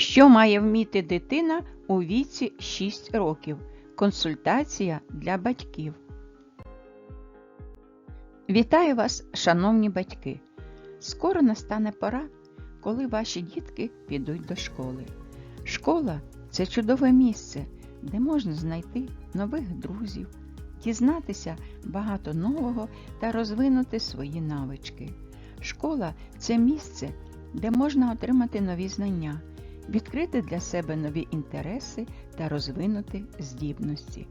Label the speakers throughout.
Speaker 1: Що має вміти дитина у віці 6 років? Консультація для батьків. Вітаю вас, шановні батьки! Скоро настане пора, коли ваші дітки підуть до школи. Школа це чудове місце, де можна знайти нових друзів, дізнатися багато нового та розвинути свої навички. Школа це місце, де можна отримати нові знання, відкрити для себе нові інтереси та розвинути здібності.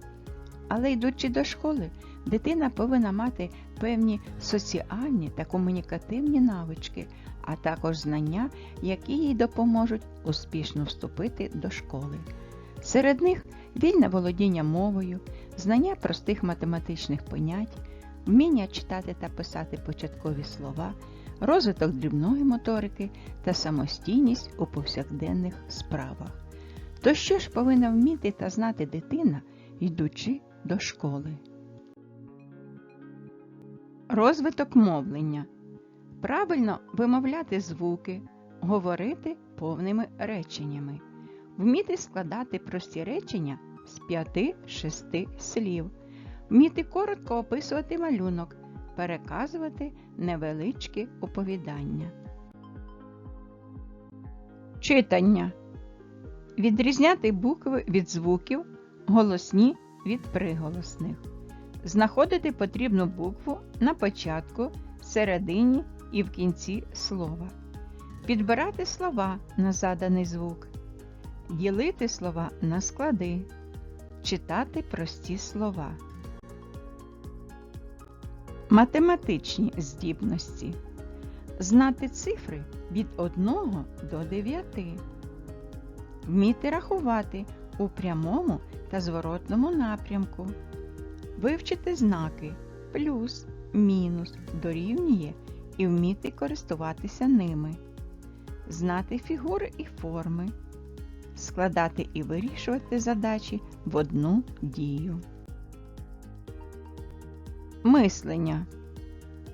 Speaker 1: Але йдучи до школи, дитина повинна мати певні соціальні та комунікативні навички, а також знання, які їй допоможуть успішно вступити до школи. Серед них вільне володіння мовою, знання простих математичних понять, вміння читати та писати початкові слова, розвиток дрібної моторики та самостійність у повсякденних справах. То що ж повинна вміти та знати дитина, йдучи до школи? Розвиток мовлення. Правильно вимовляти звуки, говорити повними реченнями, вміти складати прості речення з 5-6 слів, вміти коротко описувати малюнок, переказувати невеличкі оповідання. Читання. Відрізняти букви від звуків, голосні від приголосних. Знаходити потрібну букву на початку, середині і в кінці слова. Підбирати слова на заданий звук. Ділити слова на склади. Читати прості слова. Математичні здібності. Знати цифри від 1 до 9. Вміти рахувати у прямому та зворотному напрямку. Вивчити знаки плюс, мінус, дорівнює і вміти користуватися ними. Знати фігури і форми. Складати і вирішувати задачі в одну дію. Мислення.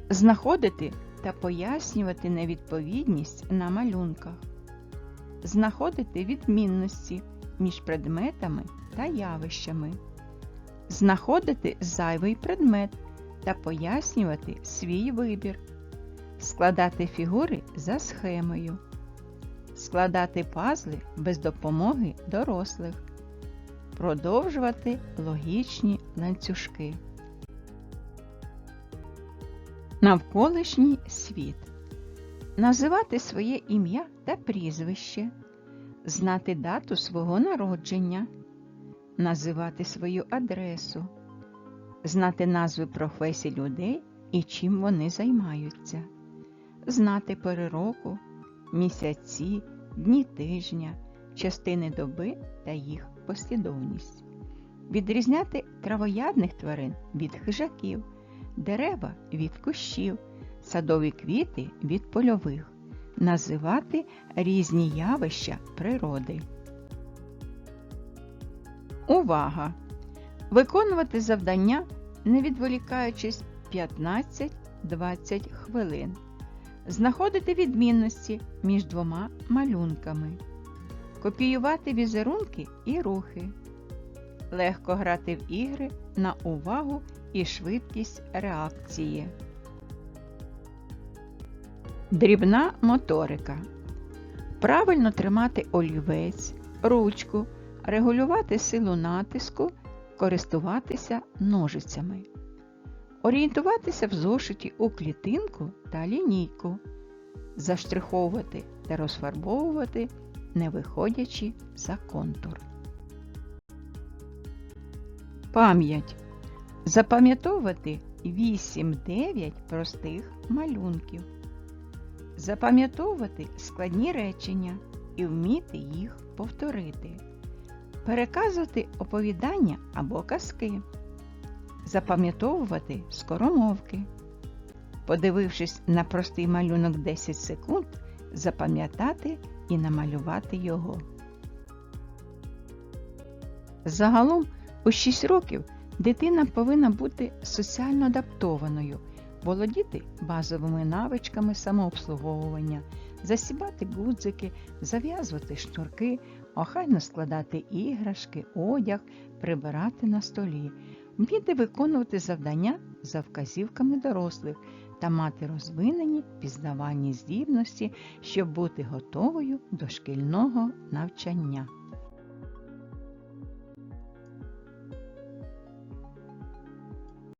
Speaker 1: Знаходити та пояснювати невідповідність на малюнках. Знаходити відмінності між предметами та явищами. Знаходити зайвий предмет та пояснювати свій вибір. Складати фігури за схемою. Складати пазли без допомоги дорослих. Продовжувати логічні ланцюжки. Навколишній світ. Називати своє ім'я та прізвище. Знати дату свого народження. Називати свою адресу. Знати назви професій людей і чим вони займаються. Знати пори року, місяці, дні тижня, частини доби та їх послідовність. Відрізняти травоядних тварин від хижаків, дерева від кущів, садові квіти від польових, називати різні явища природи. Увага! Виконувати завдання, не відволікаючись 15-20 хвилин. Знаходити відмінності між двома малюнками. Копіювати візерунки і рухи. Легко грати в ігри на увагу і швидкість реакції. Дрібна моторика. Правильно тримати олівець, ручку, регулювати силу натиску, користуватися ножицями. Орієнтуватися в зошиті у клітинку та лінійку. Заштриховувати та розфарбовувати, не виходячи за контур. Пам'ять. Запам'ятовувати 8-9 простих малюнків. Запам'ятовувати складні речення і вміти їх повторити. Переказувати оповідання або казки. Запам'ятовувати скоромовки. Подивившись на простий малюнок 10 секунд, запам'ятати і намалювати його. Загалом у 6 років дитина повинна бути соціально адаптованою, володіти базовими навичками самообслуговування, засібати гудзики, зав'язувати шнурки, охайно складати іграшки, одяг, прибирати на столі, вміти виконувати завдання за вказівками дорослих та мати розвинені пізнавальні здібності, щоб бути готовою до шкільного навчання.